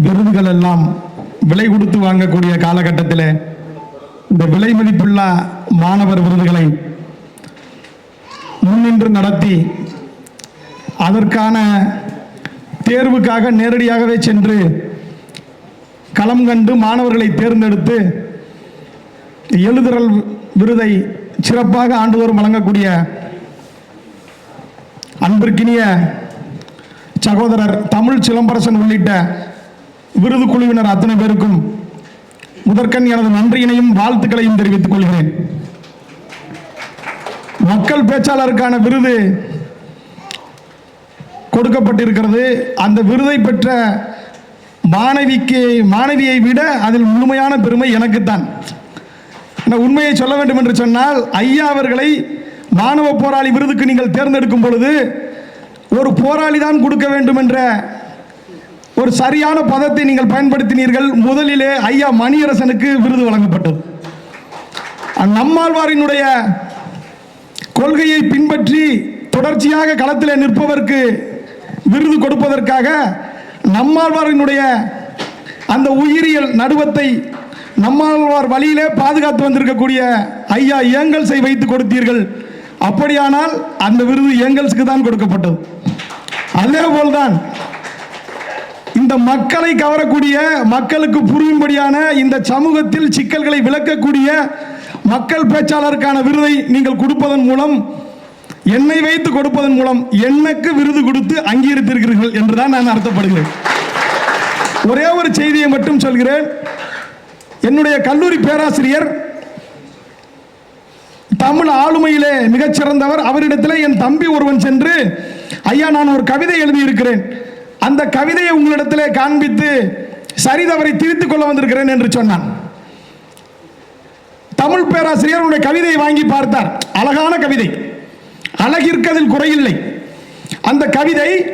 விருதுகள் எல்லாம் விலை கொடுத்து வாங்கக்கூடிய காலகட்டத்தில் இந்த விலை மதிப்புள்ள மாணவர் விருதுகளை முன்னின்று நடத்தி அதற்கான தேர்வுக்காக நேரடியாகவே சென்று களம் கண்டு மாணவர்களை தேர்ந்தெடுத்து எழுதுறல் விருதை சிறப்பாக ஆண்டுதோறும் வழங்கக்கூடிய அன்பிற்கினிய சகோதரர் தமிழ் சிலம்பரசன் உள்ளிட்ட விருது குழுவினர் அத்தனை பேருக்கும் முதற்கண் எனது நன்றியினையும் வாழ்த்துக்களையும் தெரிவித்துக் கொள்கிறேன். மக்கள் பேச்சாளருக்கான விருது கொடுக்கப்பட்டிருக்கிறது. அந்த விருதை பெற்ற மாணவிக்கு மாணவியை விட அதில் முழுமையான பெருமை எனக்குத்தான். உண்மையை சொல்ல வேண்டும் என்று சொன்னால் ஐயா அவர்களை மாணவ போராளி விருதுக்கு நீங்கள் தேர்ந்தெடுக்கும் பொழுது ஒரு போராளி தான் கொடுக்க வேண்டும் என்ற ஒரு சரியான பதத்தை நீங்கள் பயன்படுத்தினீர்கள். முதலிலே ஐயா மணியரசனுக்கு விருது வழங்கப்பட்டது. நம்மாழ்வாரினுடைய கொள்கையை பின்பற்றி தொடர்ச்சியாக களத்தில் நிற்பவருக்கு விருது கொடுப்பதற்காக நம்மாழ்வாரினுடைய அந்த உயிரியல் நடுவத்தை நம்மாழ்வார் வழியிலே பாதுகாத்து வந்திருக்கக்கூடிய ஐயா ஏங்கல்ஸை வைத்து கொடுத்தீர்கள். அப்படியானால் அந்த விருது ஏங்கல்ஸுக்கு தான் கொடுக்கப்பட்டது. அதே போல்தான் இந்த மக்களை கவரக்கூடிய மக்களுக்கு புரியும்படியான இந்த சமூகத்தில் சிக்கல்களை விளக்கக்கூடிய மக்கள் பேச்சாளருக்கான விருதை நீங்கள் கொடுப்பதன் மூலம் என்னை வைத்து கொடுப்பதன் மூலம் எனக்கு விருது கொடுத்து அங்கீகரித்திருக்கிறீர்கள் என்றுதான் நான் அர்த்தப்படுகிறேன். ஒரே ஒரு செய்தியை மட்டும் சொல்கிறேன். என்னுடைய கல்லூரி பேராசிரியர் தமிழ் ஆளுமையிலே மிகச்சிறந்தவர். அவரிடத்தில் என் தம்பி ஒருவன் சென்று ஐயா நான் ஒரு கவிதை எழுதியிருக்கிறேன். அந்த கவிதையை உங்களிடத்திலே காண்பித்து சரிதவரை திருத்திக் கொள்ள வந்திருக்கிறேன் என்று சொன்னான். தமிழ் பேராசிரியர் உடைய கவிதையை வாங்கி பார்த்தார். அழகான கவிதை. அழகிற்கு அதில் குறையில்லை. அந்த கவிதை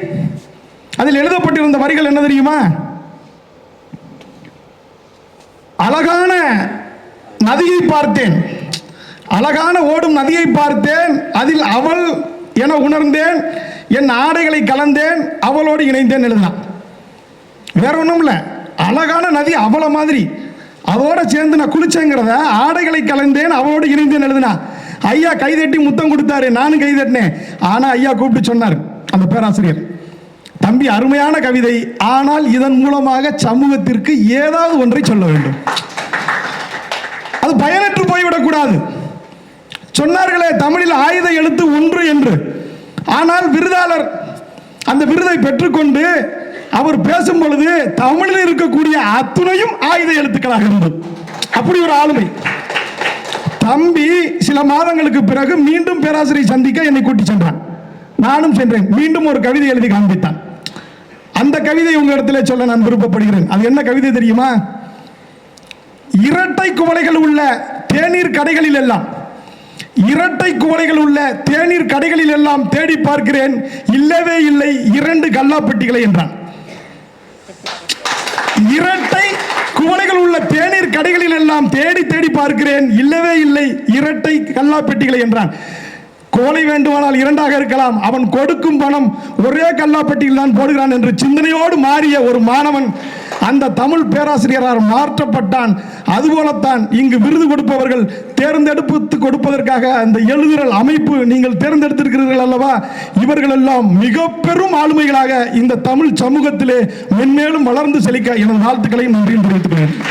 அதில் எழுதப்பட்டிருந்த வரிகள் என்ன தெரியுமா? அழகான நதியை பார்த்தேன். அழகான ஓடும் நதியை பார்த்தேன். அதில் அவள் என உணர்ந்தேன். என் ஆடைகளை கலந்தேன் அவளோடு இணைந்தேன் எழுதினான் வேற ஒன்றும் இல்லை அழகான நதி அவளை மாதிரி. அதோட சேர்ந்து நான் குளிச்சேங்கிறத ஆடைகளை கலந்தேன் அவளோடு இணைந்தேன் எழுதினா ஐயா கைதட்டி முத்தம் கொடுத்தாரு நானும் கைதட்டினேன் ஆனால் ஐயா கூப்பிட்டு சொன்னார் அந்த பேராசிரியர் தம்பி அருமையான கவிதை. ஆனால் இதன் மூலமாக சமூகத்திற்கு ஏதாவது ஒன்றை சொல்ல வேண்டும். அது பயனற்று போய்விடக்கூடாது. சொன்னார்களே தமிழில் ஆயுத எழுத்து ஒன்று என்று. ஆனால் விருதாளர் அந்த விருதை பெற்றுக்கொண்டு அவர் பேசும் பொழுது தமிழில் இருக்கக்கூடிய அத்துணையும் ஆயுத எழுத்துக்களாக இருந்தது. அப்படி ஒரு ஆளுமை. தம்பி சில மாதங்களுக்கு பிறகு மீண்டும் பேராசிரியர் சந்திக்க என்னை கூட்டி சென்றான். நானும் சென்றேன். மீண்டும் ஒரு கவிதை எழுதி காண்பித்தான். அந்த கவிதை உங்க இடத்துல சொல்ல நான் விருப்பப்படுகிறேன். அது என்ன கவிதை தெரியுமா? இரட்டை குவளைகள் உள்ள தேநீர் கடைகளில் எல்லாம் இரட்டை குவளைகள் உள்ள தேநீர் கடைகளில் எல்லாம் தேடி பார்க்கிறேன். இல்லவே இல்லை இரண்டு கல்லாப்பெட்டிகளை என்றான். இரட்டை குவளைகள் உள்ள தேநீர் கடைகளில் எல்லாம் தேடி தேடி பார்க்கிறேன். இல்லவே இல்லை இரட்டை கல்லாப்பெட்டிகளை என்றான். கோலை வேண்டுமானால் இரண்டாக இருக்கலாம். அவன் கொடுக்கும் பணம் ஒரே கல்லாப்பட்டியில் தான் போடுகிறான் என்று சிந்தனையோடு மாறிய ஒரு மாணவன் அந்த தமிழ் பேராசிரியரால் மாற்றப்பட்டான். அதுபோலத்தான் இங்கு விருது கொடுப்பவர்கள் தேர்ந்தெடுப்பு கொடுப்பதற்காக அந்த எழுதுறல் அமைப்பு நீங்கள் தேர்ந்தெடுத்திருக்கிறீர்கள் அல்லவா? இவர்கள் எல்லாம் மிக பெரும் ஆளுமைகளாக இந்த தமிழ் சமூகத்திலே மென்மேலும் வளர்ந்து செழிக்க எனது வாழ்த்துக்களையும் நன்றியும் தெரிவித்துக்கிறேன்